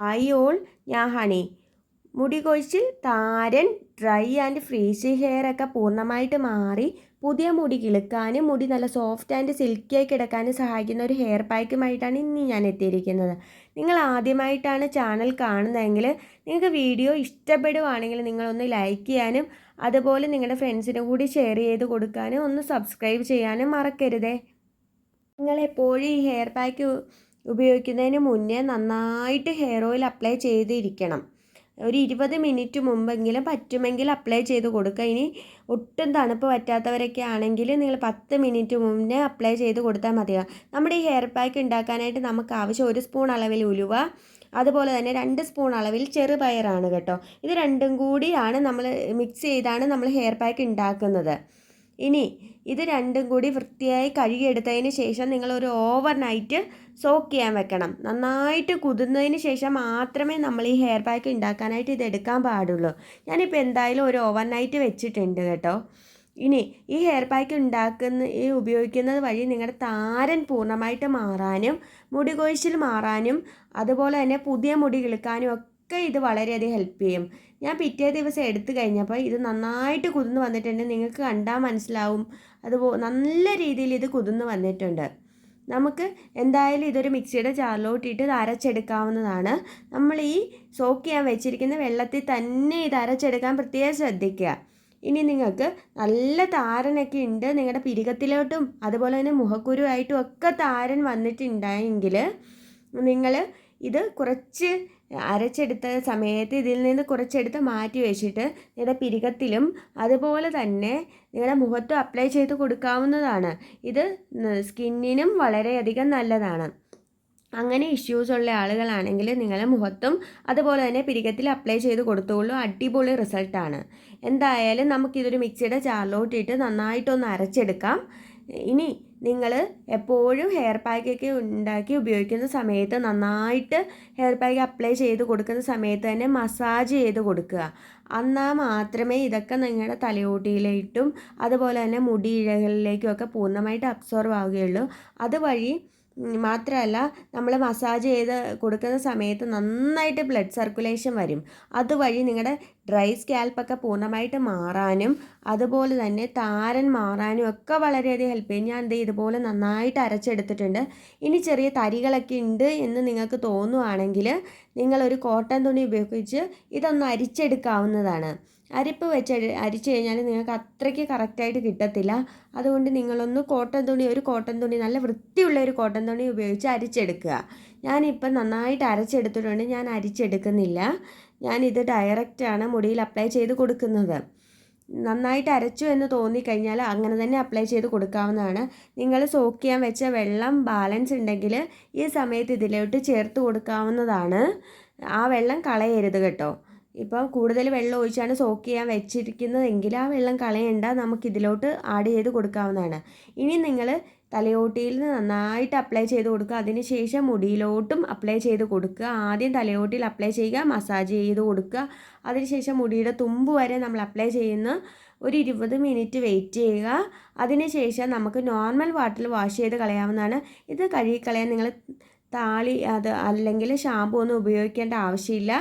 Hi all ഞാൻ honey മുടി കൊഴിച്ചിൽ താരൻ ഡ്രൈ ആൻഡ് ഫ്രീസി ഹെയർ ഒക്കെ പൂർണമായിട്ട് മാറി പുതിയ മുടി കിളുക്കാനും മുടി നല്ല സോഫ്റ്റ് ആൻഡ് സിൽക്കിയായി കിടക്കാനും സഹായിക്കുന്ന ഒരു ഹെയർ പാക്കുമായിട്ടാണ് ഇന്ന് ഞാൻ എത്തിയിരിക്കുന്നത്. നിങ്ങൾ ആദ്യമായിട്ടാണ് ചാനൽ കാണുന്നതെങ്കിൽ നിങ്ങൾക്ക് വീഡിയോ ഇഷ്ടപ്പെടുവാണെങ്കിൽ നിങ്ങളൊന്ന് ലൈക്ക് ചെയ്യാനും അതുപോലെ നിങ്ങളുടെ ഫ്രണ്ട്സിന് കൂടി ഷെയർ ചെയ്ത് കൊടുക്കാനും ഒന്ന് സബ്സ്ക്രൈബ് ചെയ്യാനും മറക്കരുതേ. നിങ്ങൾ എപ്പോഴും ഈ ഹെയർ പാക്ക് ഉപയോഗിക്കുന്നതിന് മുന്നേ നന്നായിട്ട് ഹെയർ ഓയിൽ അപ്ലൈ ചെയ്തിരിക്കണം. ഒരു ഇരുപത് മിനിറ്റ് മുമ്പെങ്കിലും പറ്റുമെങ്കിൽ അപ്ലൈ ചെയ്ത് കൊടുക്കുക. ഇനി ഒട്ടും തണുപ്പ് പറ്റാത്തവരൊക്കെ ആണെങ്കിൽ നിങ്ങൾ പത്ത് മിനിറ്റ് മുന്നേ അപ്ലൈ ചെയ്ത് കൊടുത്താൽ മതിയാകും നമ്മുടെ ഈ ഹെയർ പാക്ക് ഉണ്ടാക്കാനായിട്ട് നമുക്ക് ആവശ്യം ഒരു സ്പൂൺ അളവിൽ ഉലുവ അതുപോലെ തന്നെ രണ്ട് സ്പൂൺ അളവിൽ ചെറുപയറാണ് കേട്ടോ. ഇത് രണ്ടും കൂടിയാണ് നമ്മൾ മിക്സ് ചെയ്താണ് നമ്മൾ ഹെയർ പാക്ക് ഉണ്ടാക്കുന്നത്. ഇനി ഇത് രണ്ടും കൂടി വൃത്തിയായി കഴുകിയെടുത്തതിന് ശേഷം നിങ്ങൾ ഒരു ഓവർ നൈറ്റ് സോക്ക് ചെയ്യാൻ വെക്കണം. നന്നായിട്ട് കുതിർന്നതിന് ശേഷം മാത്രമേ നമ്മൾ ഈ ഹെയർ പാക്ക് ഉണ്ടാക്കാനായിട്ട് ഇത് എടുക്കാൻ പാടുള്ളൂ. ഞാനിപ്പോൾ എന്തായാലും ഒരു ഓവർ നൈറ്റ് വെച്ചിട്ടുണ്ട് കേട്ടോ. ഇനി ഈ ഹെയർ പാക്ക് ഉണ്ടാക്കുന്ന ഈ ഉപയോഗിക്കുന്നത് വഴി നിങ്ങളുടെ താരൻ പൂർണമായിട്ട് മാറാനും മുടി കൊഴിച്ചിൽ മാറാനും അതുപോലെ തന്നെ പുതിയ മുടി കിളുക്കാനും ഒക്കെ ഇത് വളരെയധികം ഹെൽപ്പ് ചെയ്യും. ഞാൻ പിറ്റേ ദിവസം എടുത്തു കഴിഞ്ഞപ്പോൾ ഇത് നന്നായിട്ട് കുതിർന്ന് വന്നിട്ടുണ്ട്. നിങ്ങൾക്ക് കണ്ടാൽ മനസ്സിലാവും. അതുപോലെ നല്ല രീതിയിൽ ഇത് കുതിർന്ന് വന്നിട്ടുണ്ട്. നമുക്ക് എന്തായാലും ഇതൊരു മിക്സിയുടെ ജാറിലോട്ടിട്ട് ഇത് അരച്ചെടുക്കാവുന്നതാണ്. നമ്മൾ ഈ സോക്ക് ചെയ്യാൻ വെച്ചിരിക്കുന്ന വെള്ളത്തിൽ തന്നെ ഇത് അരച്ചെടുക്കാൻ പ്രത്യേകം ശ്രദ്ധിക്കുക. ഇനി നിങ്ങൾക്ക് നല്ല താരനൊക്കെ ഉണ്ട്. നിങ്ങളുടെ പിരികത്തിലോട്ടും അതുപോലെ തന്നെ മുഖക്കുരുവായിട്ടും ഒക്കെ താരൻ വന്നിട്ടുണ്ടായെങ്കിൽ നിങ്ങൾ ഇത് കുറച്ച് അരച്ചെടുത്ത സമയത്ത് ഇതിൽ നിന്ന് കുറച്ചെടുത്ത് മാറ്റി വെച്ചിട്ട് നിങ്ങളുടെ പിരികത്തിലും അതുപോലെ തന്നെ നിങ്ങളുടെ മുഖത്തും അപ്ലൈ ചെയ്ത് കൊടുക്കാവുന്നതാണ്. ഇത് സ്കിന്നിനും വളരെയധികം നല്ലതാണ്. അങ്ങനെ ഇഷ്യൂസ് ഉള്ള ആളുകളാണെങ്കിൽ നിങ്ങളുടെ മുഖത്തും അതുപോലെ തന്നെ പിരികത്തിൽ അപ്ലൈ ചെയ്ത് കൊടുത്തോളൂ അടിപൊളി റിസൾട്ടാണ് എന്തായാലും നമുക്കിതൊരു മിക്സിയുടെ ചാറിലോട്ടിട്ട് നന്നായിട്ടൊന്ന് അരച്ചെടുക്കാം. ഇനി നിങ്ങൾ എപ്പോഴും ഹെയർ പാക്കൊക്കെ ഉണ്ടാക്കി ഉപയോഗിക്കുന്ന സമയത്ത് നന്നായിട്ട് ഹെയർ പാക്ക് അപ്ലൈ ചെയ്ത് കൊടുക്കുന്ന സമയത്ത് തന്നെ മസാജ് ചെയ്ത് കൊടുക്കുക. എന്നാൽ മാത്രമേ ഇതൊക്കെ നിങ്ങളുടെ തലയോട്ടിയിലേക്കും അതുപോലെ തന്നെ മുടി ഇഴകളിലേക്കും ഒക്കെ പൂർണമായിട്ട് അബ്സോർവ് ആവുകയുള്ളൂ. അതുവഴി മാത്രമല്ല നമ്മൾ മസാജ് ചെയ്ത് കൊടുക്കുന്ന സമയത്ത് നന്നായിട്ട് ബ്ലഡ് സർക്കുലേഷൻ വരും. അതുവഴി നിങ്ങളുടെ ഡ്രൈ സ്കാൽപ്പൊക്കെ പൂർണമായിട്ട് മാറാനും അതുപോലെ തന്നെ താരൻ മാറാനും ഒക്കെ വളരെയധികം ഹെൽപ്പ് ചെയ്യും. ഞാൻ എന്ത് ഇതുപോലെ നന്നായിട്ട് അരച്ചെടുത്തിട്ടുണ്ട്. ഇനി ചെറിയ തരികളൊക്കെ ഉണ്ട് എന്ന് നിങ്ങൾക്ക് തോന്നുവാണെങ്കിൽ നിങ്ങളൊരു കോട്ടൺ തുണി ഉപയോഗിച്ച് ഇതൊന്ന് അരിച്ചെടുക്കാവുന്നതാണ്. അരിപ്പ് വെച്ച് അരിച്ചു കഴിഞ്ഞാൽ നിങ്ങൾക്ക് അത്രയ്ക്ക് കറക്റ്റായിട്ട് കിട്ടത്തില്ല. അതുകൊണ്ട് നിങ്ങളൊന്ന് കോട്ടൻ തുണി ഒരു കോട്ടൻ തുണി നല്ല വൃത്തിയുള്ള ഒരു കോട്ടൻ തുണി ഉപയോഗിച്ച് അരിച്ചെടുക്കുക. ഞാനിപ്പം നന്നായിട്ട് അരച്ചെടുത്തിട്ടുണ്ട് ഞാൻ അരിച്ചെടുക്കുന്നില്ല. ഞാനിത് ഡയറക്റ്റാണ് മുടിയിൽ അപ്ലൈ ചെയ്ത് കൊടുക്കുന്നത്. നന്നായിട്ട് അരച്ചു എന്ന് തോന്നിക്കഴിഞ്ഞാൽ അങ്ങനെ തന്നെ അപ്ലൈ ചെയ്ത് കൊടുക്കാവുന്നതാണ്. നിങ്ങൾ സോക്ക് ചെയ്യാൻ വെച്ച വെള്ളം ബാലൻസ് ഉണ്ടെങ്കിൽ ഈ സമയത്ത് ഇതിലോട്ട് ചേർത്ത് കൊടുക്കാവുന്നതാണ്. ആ വെള്ളം കളയരുത് കേട്ടോ. ഇപ്പം കൂടുതൽ വെള്ളം ഒഴിച്ചാണ് സോക്ക് ചെയ്യാൻ വെച്ചിരിക്കുന്നതെങ്കിൽ ആ വെള്ളം കളയണ്ട. നമുക്ക് ഇതിലോട്ട് ആഡ് ചെയ്ത് കൊടുക്കാവുന്നതാണ്. ഇനി നിങ്ങൾ തലയോട്ടിയിൽ നന്നായിട്ട് അപ്ലൈ ചെയ്ത് കൊടുക്കുക. അതിനുശേഷം മുടിയിലോട്ടും അപ്ലൈ ചെയ്ത് കൊടുക്കുക. ആദ്യം തലയോട്ടിയിൽ അപ്ലൈ ചെയ്യുക മസാജ് ചെയ്ത് കൊടുക്കുക. അതിനുശേഷം മുടിയുടെ തുമ്പ് വരെ നമ്മൾ അപ്ലൈ ചെയ്യുന്ന ഒരു ഇരുപത് മിനിറ്റ് വെയിറ്റ് ചെയ്യുക. അതിനുശേഷം നമുക്ക് നോർമൽ വാട്ടറിൽ വാഷ് ചെയ്ത് കളയാവുന്നതാണ്. ഇത് കഴുകിക്കളയാൻ നിങ്ങൾ താളി അത് അല്ലെങ്കിൽ ഷാമ്പു ഒന്നും ഉപയോഗിക്കേണ്ട ആവശ്യമില്ല.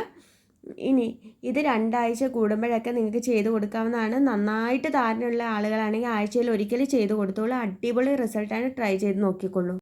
ഇനി ഇത് രണ്ടാഴ്ച കൂടുമ്പോഴൊക്കെ നിങ്ങൾക്ക് ചെയ്ത് കൊടുക്കാവുന്നതാണ്. നന്നായിട്ട് ധാരണയുള്ള ആളുകളാണെങ്കിൽ ആഴ്ചയിൽ ഒരിക്കലും ചെയ്ത് കൊടുത്തോളൂ. അടിപൊളി റിസൾട്ടാണ് ട്രൈ ചെയ്ത് നോക്കിക്കൊള്ളൂ.